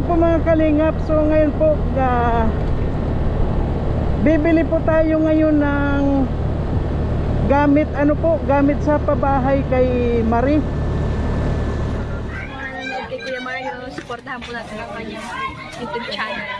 Ayan po mga kalingap. So ngayon po, ah, bibili po tayo ngayon ng gamit, ano po, gamit sa pabahay kay Marie. Nanonood kay Kuya Mario, supportahan po natin ang kanyang YouTube channel.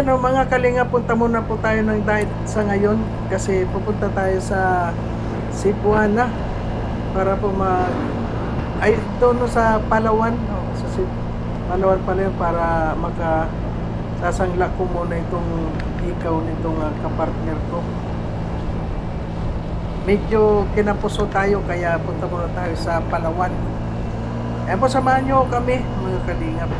Ayan o mga kalinga, punta muna po tayo ng diet sa ngayon kasi pupunta tayo sa Cebuana para po mag ay doon sa Palawan. O, sa Cebu, Palawan pala yun para maka sasangla ko muna itong ikaw nitong uh, kapartner ko. Medyo kinapuso tayo kaya punta muna tayo sa Palawan. Ayan po samahan nyo kami mga kalingap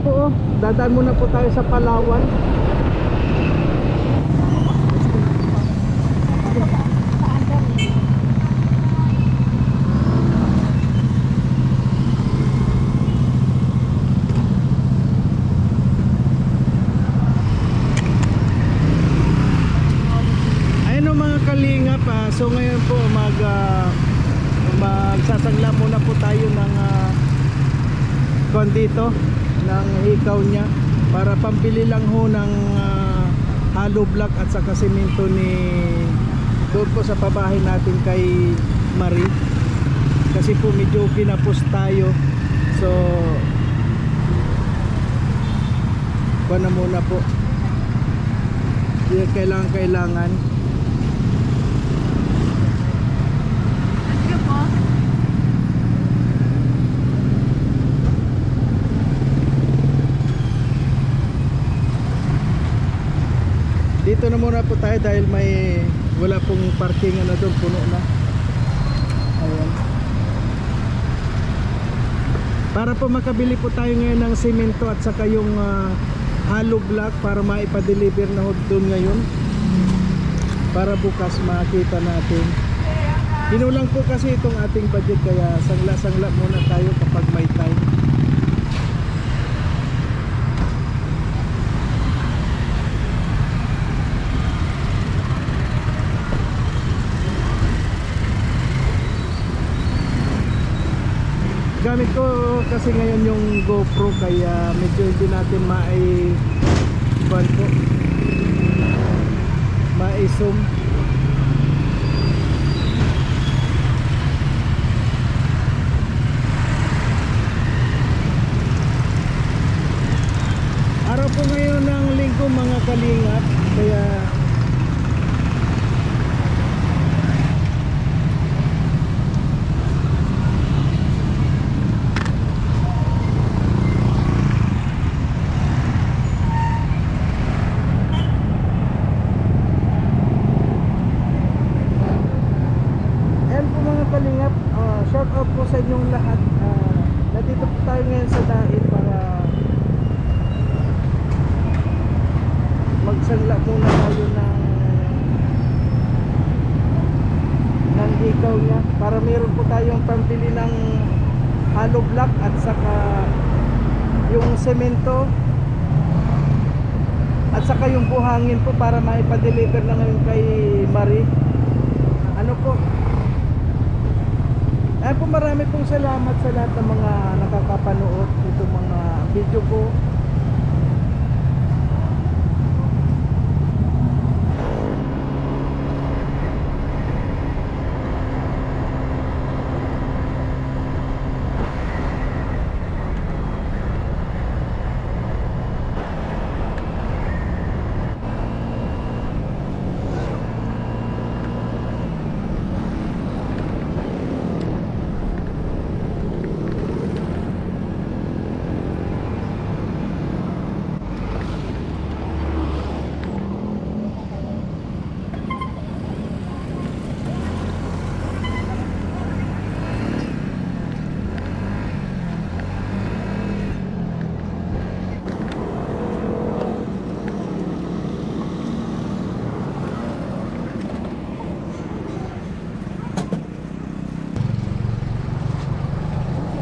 po oh. Dadaan muna po tayo sa Palawan. Ayan o mga kalingap, ah. so ngayon po mag ah, magsasangla muna po tayo ng ah, kon dito ng hikaw niya para pambili lang ho ng ah, hollow block at saka semento ni doon po sa pabahay natin kay Marie. Kasi po medyo kinapos tayo. So kuha na muna po. Kailangan kailangan Dito na muna po tayo dahil may wala pong parking ano doon, puno na. Ayan. Para po makabili po tayo ngayon ng semento at saka yung ah, hollow block para maipa-deliver na doon ngayon. Para bukas makita natin. Kinulang po kasi itong ating budget kaya sangla-sangla muna tayo kapag may time. Gamit ko kasi ngayon yung GoPro kaya medyo hindi natin mai kuan po mai zoom araw po ngayon ng linggo mga kalingap kaya Ayan po mga kalingap, ah, shout out po sa inyong lahat. Ah, nandito po tayo ngayon sa dahil para magsangla muna tayo ng ng hikaw niya. Para meron po tayong pambili ng hollow block at saka yung semento. At saka yung buhangin po para maipa-deliver na ngayon kay Marie ano po? Ay po marami pong salamat sa lahat ng mga nakakapanood dito mga video ko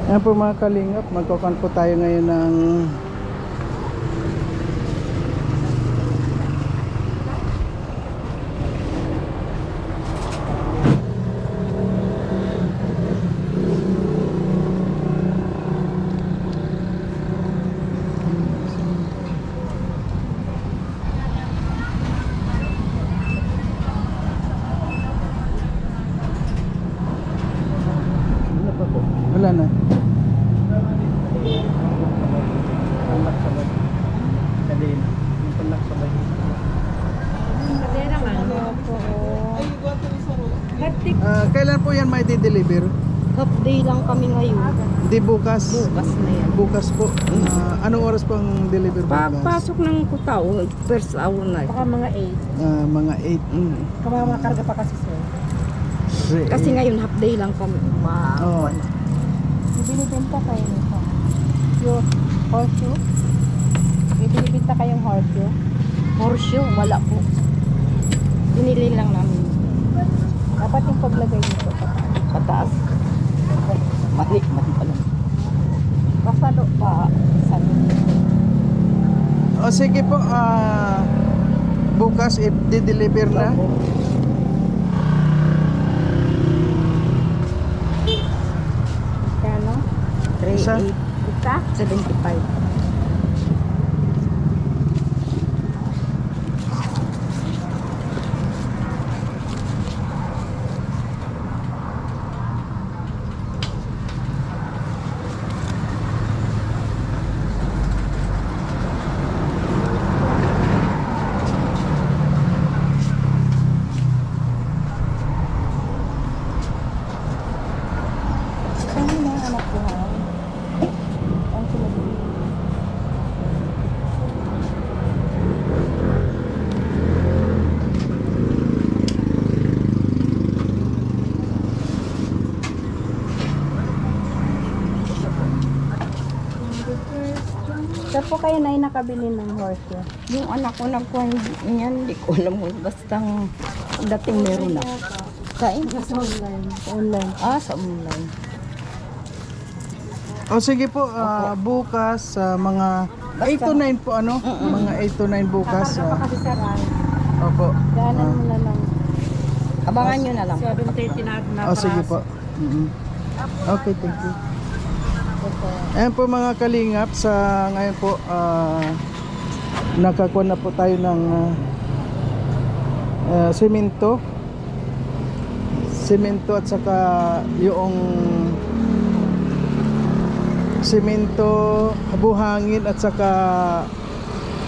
Ayan po mga kalingap, magkukan po tayo ngayon ng Ano pa po? Wala na. Anak sa bag. Kadena. Yung panak sa bag. Kasi naman. Ah, kailan po yan may deliver Half day lang kami ngayon. Di bukas. Bukas na yan. Bukas po. Ah, anong oras pang deliver bukas? Pagpasok ng kutaw, first hour na. Baka mga 8. Ah, mga 8. Mm. Kamamakarga pa kasi sir. Three, Kasi eight. ngayon half day lang kami. Ma Oo. May binibenta kayo nito. Yung horseshoe. Binibenta kayong horseshoe. Horseshoe, wala po. Binili lang namin. Dapat yung paglagay nito. Pataas. Mali, mali pala. Pasalo pa. Salo. O sige po, ah, bukas if di-deliver na. Kano? 3, Isa? 8, Isa? 75. Saan po kayo na nakabili ng horseshoe? Yung anak ko nagkuhan niyan, hindi ko alam kung bastang dating meron na. Sa online. Sa online. Ah, sa online. O sige po, ah, bukas sa mga 8 to 9 po ano? Mga 8 to 9 bukas. Kakarga pa ah, kasi sa RAI. opo. Ganan mo na lang. Abangan nyo na lang. 7.30 na na O sige po. Mhm. Okay, thank you. Ayan po mga kalingap sa ngayon po ah, nakakuha na po tayo ng ah, ah, semento semento at saka yung semento buhangin at saka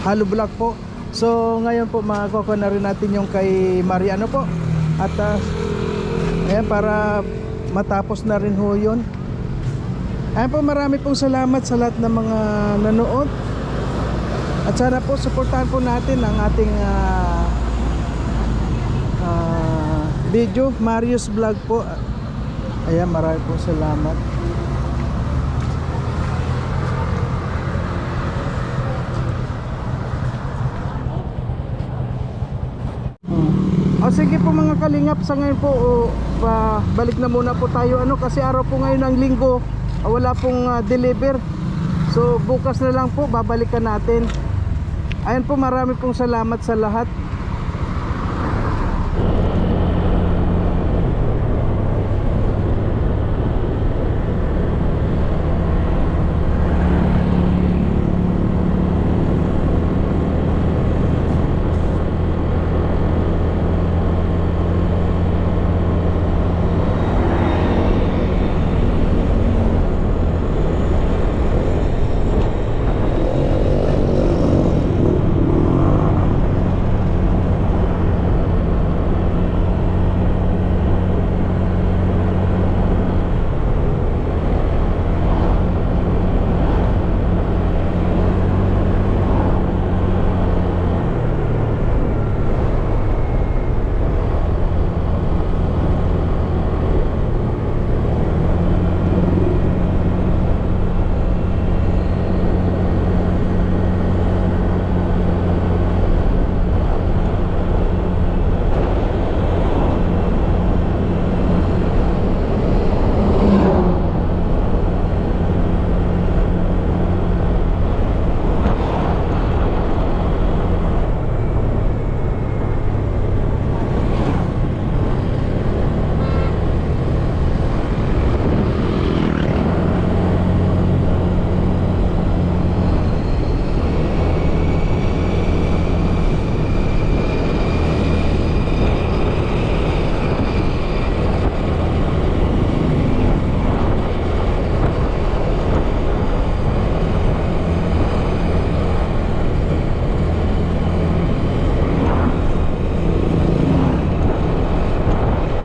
hollow block po so ngayon po makakuha na rin natin yung kay Mariano po at ah, ayan para matapos na rin ho yun Ayan po, marami pong salamat sa lahat ng mga nanood. At sana po, supportahan po natin ang ating ah, ah, video, Marius Vlog po. Ayan, marami pong salamat. O sige po mga kalingap sa ngayon po o, pa, balik na muna po tayo. Ano kasi araw po ngayon ng linggo ah, wala pong ah, deliver. So bukas na lang po babalikan natin. Ayan po marami pong salamat sa lahat